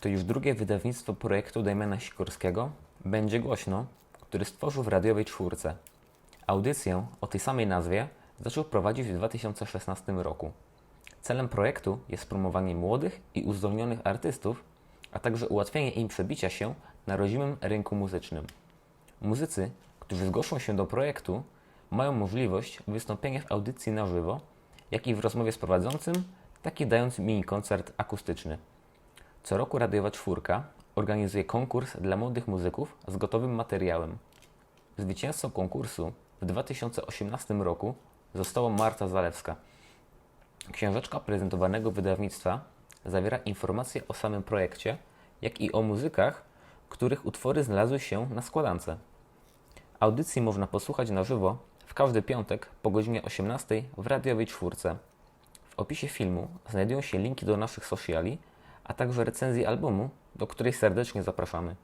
To już drugie wydawnictwo projektu Damiana Sikorskiego Będzie Głośno, który stworzył w radiowej czwórce. Audycję o tej samej nazwie zaczął prowadzić w 2016 roku. Celem projektu jest promowanie młodych i uzdolnionych artystów, a także ułatwienie im przebicia się na rodzimym rynku muzycznym. Muzycy, którzy zgłoszą się do projektu, mają możliwość wystąpienia w audycji na żywo, jak i w rozmowie z prowadzącym, tak i dając mini koncert akustyczny. Co roku Radiowa Czwórka organizuje konkurs dla młodych muzyków z gotowym materiałem. Zwycięzcą konkursu w 2018 roku została Marta Zalewska. Książeczka prezentowanego wydawnictwa zawiera informacje o samym projekcie, jak i o muzykach, których utwory znalazły się na składance. Audycji można posłuchać na żywo w każdy piątek po godzinie 18 w radiowej czwórce. W opisie filmu znajdują się linki do naszych sociali, a także recenzji albumu, do której serdecznie zapraszamy.